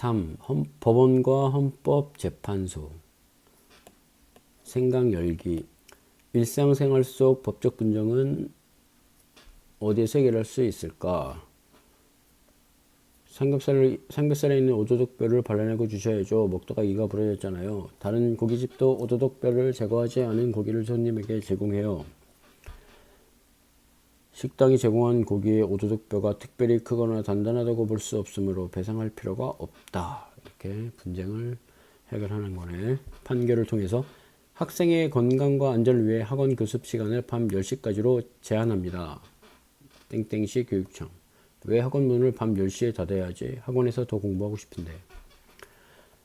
3. 헌- 법원과 헌법재판소 생각 열기 일상생활 속 법적 분쟁은 어디에서 해결할 수 있을까? 삼겹살을, 삼겹살에 있는 오도독뼈를 발라내고 주셔야죠. 먹다가 이가 부러졌잖아요. 다른 고깃집도 오도독뼈를 제거하지 않은 고기를 손님에게 제공해요. 식당이 제공한 고기의 오도독뼈가 특별히 크거나 단단하다고 볼 수 없으므로 배상할 필요가 없다. 이렇게 분쟁을 해결하는 거네. 판결을 통해서 학생의 건강과 안전을 위해 학원 교습 시간을 밤 10시까지로 제한합니다. 땡땡시 교육청. 왜 학원 문을 밤 10시에 닫아야지? 학원에서 더 공부하고 싶은데.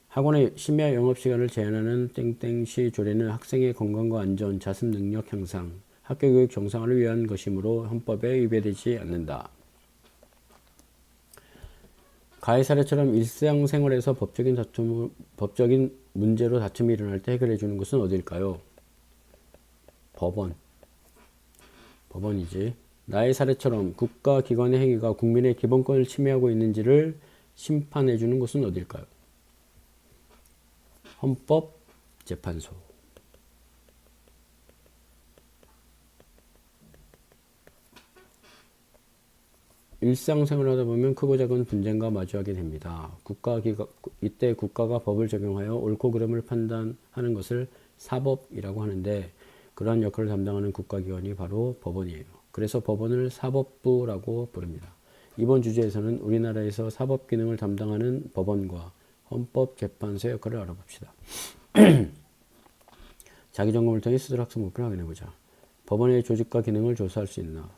학원의 심야 영업 시간을 제한하는 땡땡시 조례는 학생의 건강과 안전, 자습 능력 향상, 학교 교육 정상화를 위한 것이므로 헌법에 위배되지 않는다. 가해 사례처럼 일상생활에서 법적인 다툼, 법적인 문제로 다툼이 일어날 때 해결해 주는 것은 어딜까요? 법원. 법원이지. 나의 사례처럼 국가 기관의 행위가 국민의 기본권을 침해하고 있는지를 심판해 주는 것은 어딜까요? 헌법 재판소. 일상생활을 하다 보면 크고 작은 분쟁과 마주하게 됩니다. 국가기관, 이때 국가가 법을 적용하여 옳고 그름을 판단하는 것을 사법이라고 하는데 그러한 역할을 담당하는 국가기관이 바로 법원이에요. 그래서 법원을 사법부라고 부릅니다. 이번 주제에서는 우리나라에서 사법 기능을 담당하는 법원과 헌법재판소의 역할을 알아봅시다. 자기 점검을 통해 스스로 학습 목표를 확인해보자. 법원의 조직과 기능을 조사할 수 있나?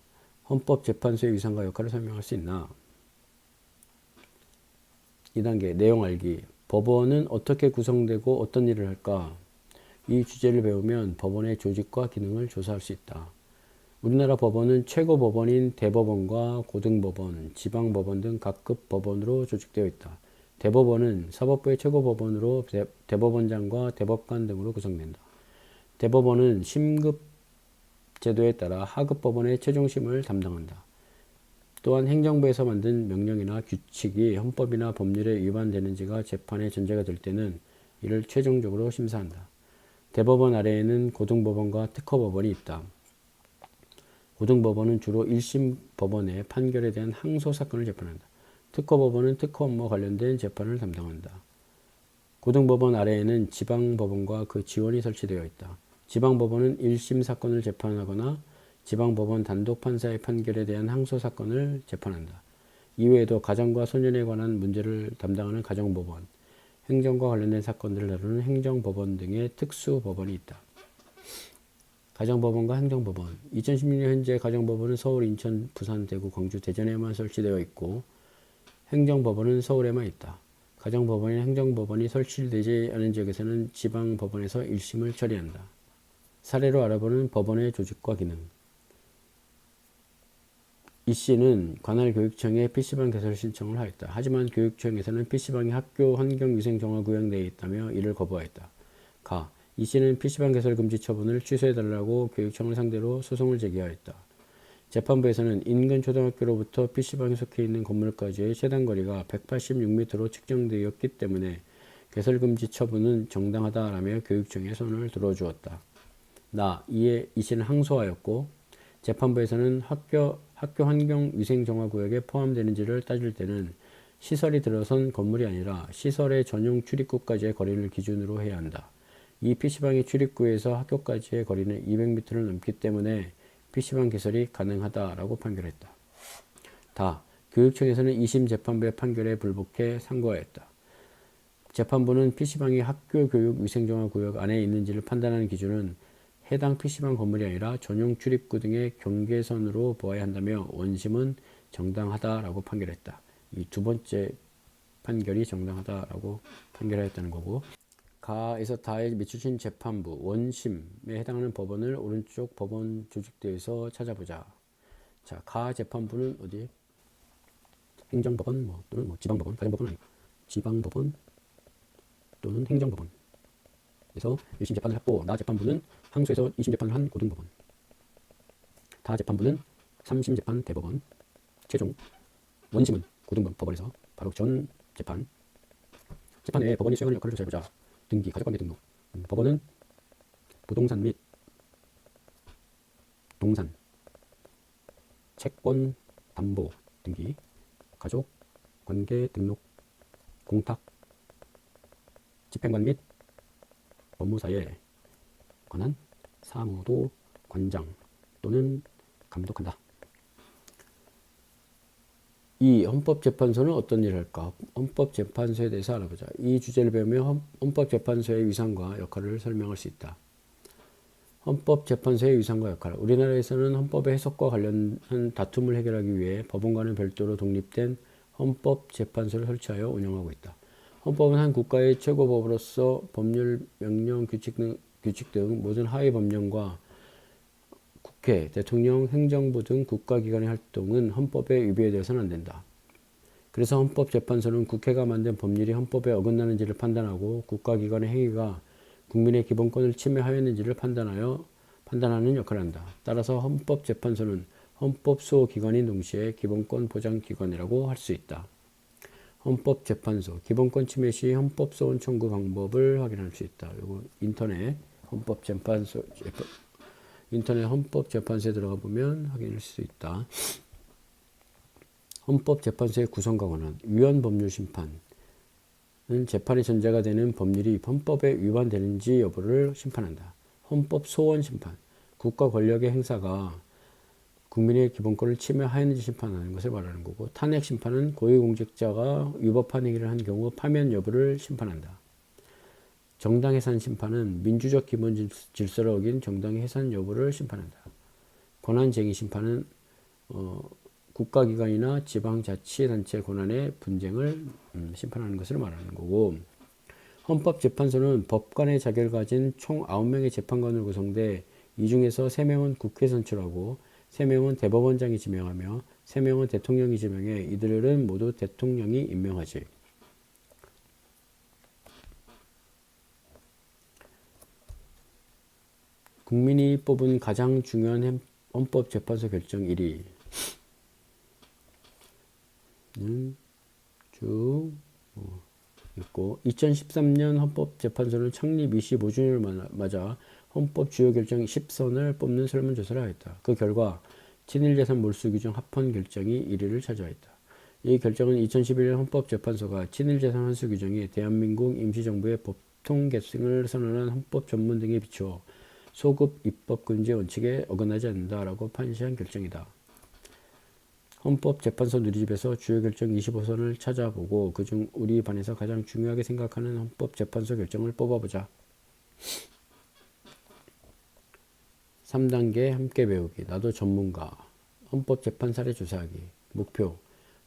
헌법재판소의 위상과 역할을 설명할 수 있나? 2단계 내용 알기. 법원은 어떻게 구성되고 어떤 일을 할까? 이 주제를 배우면 법원의 조직과 기능을 조사할 수 있다. 우리나라 법원은 최고 법원인 대법원과 고등법원, 지방법원 등 각급 법원으로 조직되어 있다. 대법원은 사법부의 최고 법원으로 대, 대법원장과 대법관 등으로 구성된다. 대법원은 심급 제도에 따라 하급 법원의 최종심을 담당한다. 또한 행정부에서 만든 명령이나 규칙이 헌법이나 법률에 위반되는지가 재판의 전제가 될 때는 이를 최종적으로 심사한다. 대법원 아래에는 고등법원과 특허법원이 있다. 고등법원은 주로 1심 법원의 판결에 대한 항소 사건을 재판한다. 특허법원은 특허 업무와 관련된 재판을 담당한다. 고등법원 아래에는 지방법원과 그 지원이 설치되어 있다. 지방법원은 1심 사건을 재판하거나 지방법원 단독 판사의 판결에 대한 항소 사건을 재판한다. 이외에도 가정과 소년에 관한 문제를 담당하는 가정법원, 행정과 관련된 사건들을 다루는 행정법원 등의 특수법원이 있다. 가정법원과 행정법원 2016년 현재 가정법원은 서울, 인천, 부산, 대구, 광주, 대전에만 설치되어 있고 행정법원은 서울에만 있다. 가정법원이나 행정법원이 설치되지 않은 지역에서는 지방법원에서 1심을 처리한다. 사례로 알아보는 법원의 조직과 기능 이 씨는 관할 교육청에 PC방 개설 신청을 하였다. 하지만 교육청에서는 PC방이 학교 환경위생정화구역 내에 있다며 이를 거부하였다. 가. 이 씨는 PC방 개설 금지 처분을 취소해달라고 교육청을 상대로 소송을 제기하였다. 재판부에서는 인근 초등학교로부터 PC방이 속해 있는 건물까지의 최단 거리가 186m로 측정되었기 때문에 개설 금지 처분은 정당하다라며 교육청에 손을 들어주었다. 나 이에 이 씨는 항소하였고 재판부에서는 학교 학교 환경 위생 정화 구역에 포함되는지를 따질 때는 시설이 들어선 건물이 아니라 시설의 전용 출입구까지의 거리를 기준으로 해야 한다. 이 PC방의 출입구에서 학교까지의 거리는 200m를 넘기 때문에 PC방 개설이 가능하다라고 판결했다. 다. 교육청에서는 2심 재판부의 판결에 불복해 상고하였다. 재판부는 PC방이 학교 교육 위생정화 구역 안에 있는지를 판단하는 기준은 해당 PC방 건물이 아니라 전용 출입구 등의 경계선으로 보아야 한다며 원심은 정당하다라고 판결했다. 이 두 번째 판결이 정당하다라고 판결하였다는 거고 가에서 다에 미추신 재판부 원심에 해당하는 법원을 오른쪽 법원 조직대에서 찾아보자. 자, 가 재판부는 어디? 행정법원 뭐 또는 뭐 지방법원, 가정법원 아니고 지방법원 또는 행정법원. 그래서 1심 재판을 했고 나 재판부는 항소에서 2심 재판을 한 고등법원. 다 재판부는 3심 재판 대법원. 최종 원심은 고등법원에서 바로 전 재판 재판 내에 법원이 수행할 역할을 조사해보자. 등기, 가족관계 등록. 음, 법원은 부동산 및 동산, 채권, 담보, 등기, 가족, 관계 등록, 공탁, 집행관 및 법무사에 관한 사무도 관장 또는 감독한다. 이 헌법재판소는 어떤 일을 할까? 헌법재판소에 대해서 알아보자. 이 주제를 배우며 헌- 헌법재판소의 위상과 역할을 설명할 수 있다. 헌법재판소의 위상과 역할. 우리나라에서는 헌법의 해석과 관련한 다툼을 해결하기 위해 법원과는 별도로 독립된 헌법재판소를 설치하여 운영하고 있다. 헌법은 한 국가의 최고법으로서 법률, 명령, 규칙 등, 규칙 등 모든 하위 법령과 국회, 대통령, 행정부 등 국가기관의 활동은 헌법에 위배되어서는 안 된다. 그래서 헌법재판소는 국회가 만든 법률이 헌법에 어긋나는지를 판단하고 국가기관의 행위가 국민의 기본권을 침해하였는지를 판단하여 판단하는 역할을 한다. 따라서 헌법재판소는 헌법 수호기관인 동시에 기본권 보장기관이라고 할 수 있다. 헌법재판소 기본권 침해 시 헌법 소원 청구 방법을 확인할 수 있다. 요거 인터넷 헌법재판소 재판- 인터넷 헌법재판소에 들어가 보면 확인할 수 있다. 헌법재판소의 구성과 권한 위헌 법률 심판은 재판의 전제가 되는 법률이 헌법에 위반되는지 여부를 심판한다. 헌법 소원 심판 국가 권력의 행사가 국민의 기본권을 침해하였는지 심판하는 것을 말하는 거고 탄핵 심판은 고위공직자가 위법한 행위를 한 경우 파면 여부를 심판한다. 정당 해산 심판은 민주적 기본 질- 질서를 어긴 정당 해산 여부를 심판한다. 권한쟁의 심판은 어, 국가기관이나 지방자치단체 권한의 분쟁을 음, 심판하는 것을 말하는 거고 헌법재판소는 법관의 자격을 가진 총 9명의 재판관으로 구성돼 이 중에서 3명은 국회 선출하고 3명은 대법원장이 지명하며 3명은 대통령이 지명해 이들은 모두 대통령이 임명하지. 국민이 뽑은 가장 중요한 햄- 헌법재판소 결정 1위 쭉 어, 있고 2013년 헌법재판소는 창립 25주년을 맞아 헌법 주요 결정 10선을 뽑는 설문조사를 하였다. 그 결과 친일재산 몰수 규정 합헌 결정이 1위를 차지하였다. 이 결정은 2011년 헌법재판소가 친일재산 환수 규정이 대한민국 임시정부의 법통 계승을 선언한 헌법 전문 등에 비추어 소급 입법 금지 원칙에 어긋나지 않는다라고 판시한 결정이다. 헌법재판소 누리집에서 주요 결정 25선을 찾아보고 그중 우리 반에서 가장 중요하게 생각하는 헌법재판소 결정을 뽑아보자. 3단계 함께 배우기. 나도 전문가. 헌법재판 사례 조사하기. 목표.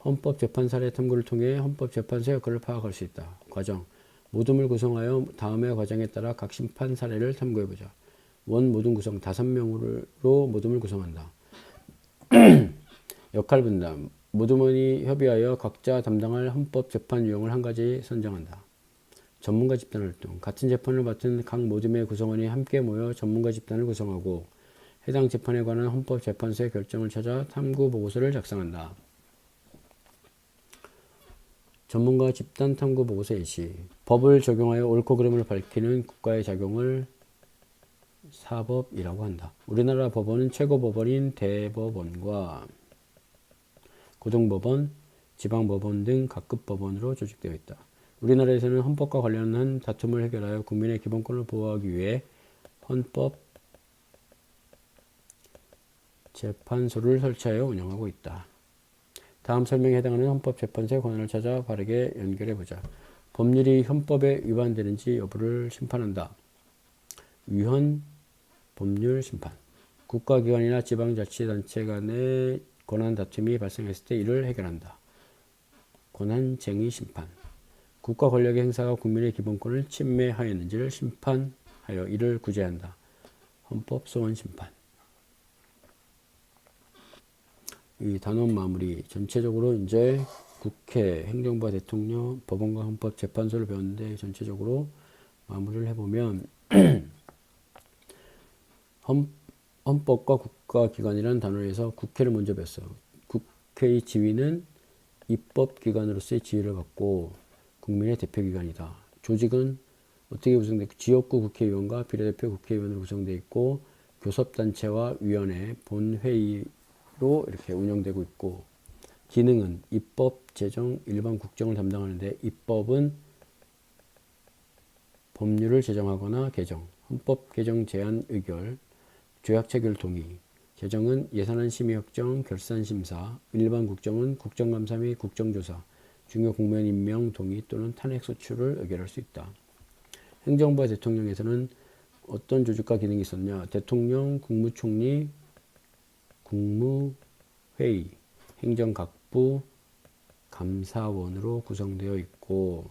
헌법재판 사례 탐구를 통해 헌법재판소 역할을 파악할 수 있다. 과정. 모둠을 구성하여 다음의 과정에 따라 각 심판 사례를 탐구해보자. 원 모둠 구성 5명으로 모둠을 구성한다. 역할 분담. 모두문이 협의하여 각자 담당할 헌법 재판 유형을 한 가지 선정한다. 전문가 집단 활동. 같은 재판을 맡은 각 모둠의 구성원이 함께 모여 전문가 집단을 구성하고 해당 재판에 관한 헌법 재판소의 결정을 찾아 탐구 보고서를 작성한다. 전문가 집단 탐구 보고서 예시. 법을 적용하여 옳고 그름을 밝히는 국가의 작용을 사법이라고 한다. 우리나라 법원은 최고법원인 대법원과 고등법원, 지방법원 등 각급 법원으로 조직되어 있다. 우리나라에서는 헌법과 관련한 다툼을 해결하여 국민의 기본권을 보호하기 위해 헌법 재판소를 설치하여 운영하고 있다. 다음 설명에 해당하는 헌법재판소의 권한을 찾아 바르게 연결해 보자. 법률이 헌법에 위반되는지 여부를 심판한다. 위헌 법률 심판. 국가기관이나 지방자치단체 간의 권한 다툼이 발생했을 때 이를 해결한다. 권한쟁의 심판. 국가 권력의 행사가 국민의 기본권을 침해하였는지를 심판하여 이를 구제한다. 헌법 소원 심판. 이 단원 마무리 전체적으로 이제 국회, 행정부와 대통령, 법원과 헌법 재판소를 배웠는데 전체적으로 마무리를 해보면 헌, 헌법과 국가기관이라는 단어에서 국회를 먼저 배웠어요. 국회의 지위는 입법기관으로서의 지위를 갖고 국민의 대표기관이다. 조직은 어떻게 구성되고 지역구 국회의원과 비례대표 국회의원으로 구성되어 있고 교섭단체와 위원회, 본회의 로 이렇게 운영되고 있고 기능은 입법, 재정, 일반 국정을 담당하는데 입법은 법률을 제정하거나 개정, 헌법 개정 제안 의결, 조약 체결 동의, 재정은 예산안 심의 확정, 결산 심사, 일반 국정은 국정감사 및 국정조사, 중요 국무원 임명 동의 또는 탄핵 소추를 의결할 수 있다. 행정부와 대통령에서는 어떤 조직과 기능이 있었냐? 대통령, 국무총리, 국무회의, 행정각부, 감사원으로 구성되어 있고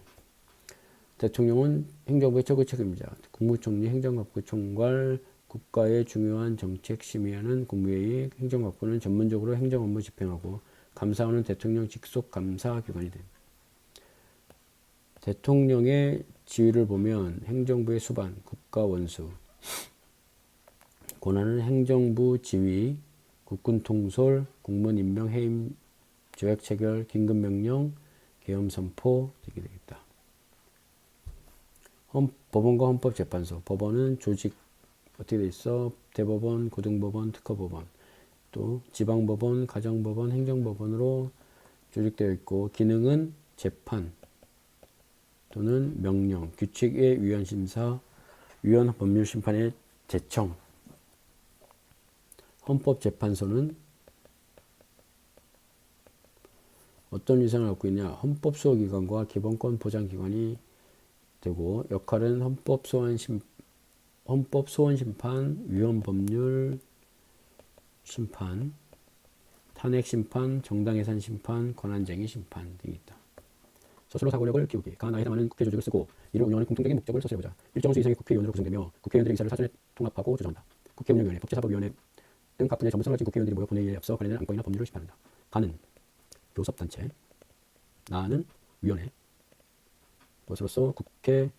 대통령은 행정부의 최고 책임자, 국무총리, 행정각부 총괄, 국가의 중요한 정책 심의하는 국무회의, 행정각부는 전문적으로 행정 업무 집행하고 감사원은 대통령 직속 감사 기관이 됩니다. 대통령의 지위를 보면 행정부의 수반, 국가 원수, 권한은 행정부 지위, 국군 통솔, 국무원 임명 해임, 조약 체결, 긴급 명령, 계엄 선포 되게 되겠다. 헌, 법원과 헌법재판소. 법원은 조직 어떻게 돼 있어? 대법원, 고등법원, 특허법원, 또 지방법원, 가정법원, 행정법원으로 조직되어 있고 기능은 재판 또는 명령, 규칙의 위헌 심사, 위헌 법률 심판의 제청. 헌법재판소는 어떤 위상을 갖고 있냐? 헌법 수호 기관과 기본권 보장 기관이 되고 역할은 헌법 소원 심 헌법 소원 심판, 위헌 법률 심판, 탄핵 심판, 정당 예산 심판, 권한쟁의 심판 등이 있다. 스스로 사고력을 키우기, 가 나에 해당하는 국회 조직을 쓰고 이를 운영하는 공통적인 목적을 서술해보자. 일정 수 이상의 국회의원으로 구성되며 국회의원들의 의사를 사전에 통합하고 조정한다. 국회운영위원회, 법제사법위원회 등 각 분야의 전문성을 가진 국회의원들이 모여 본회의에 앞서 관련된 안건이나 법률을 심판한다. 가는 교섭단체, 나는 위원회, 것으로서 국회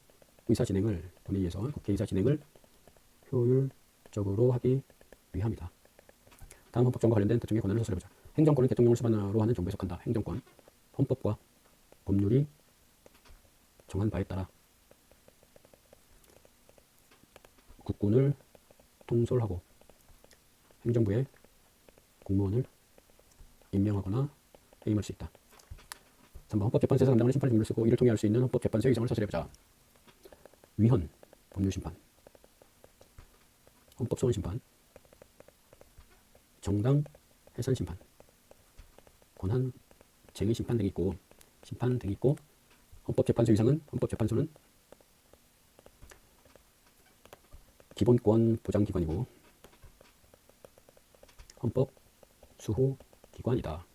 의사 진행을 본회의에서 국회 의사 진행을 효율적으로 하기 위함이다. 다음 헌법정과 관련된 대통령의 권한을 서술해보자. 행정권은 대통령을 수반으로 하는 정부에 속한다. 행정권, 헌법과 법률이 정한 바에 따라 국군을 통솔하고 행정부의 공무원을 임명하거나 해임할 수 있다. 3번 헌법재판소에서 담당하는 심판 중을 쓰고 이를 통해 할 수 있는 헌법재판소의 의정을 서술해보자. 위헌, 법률심판, 헌법소원심판, 정당 해산심판, 권한 쟁의 심판 등이 있고 심판 등이 있고 헌법재판소 이상은 헌법재판소는 기본권 보장기관이고 헌법 수호 기관이다.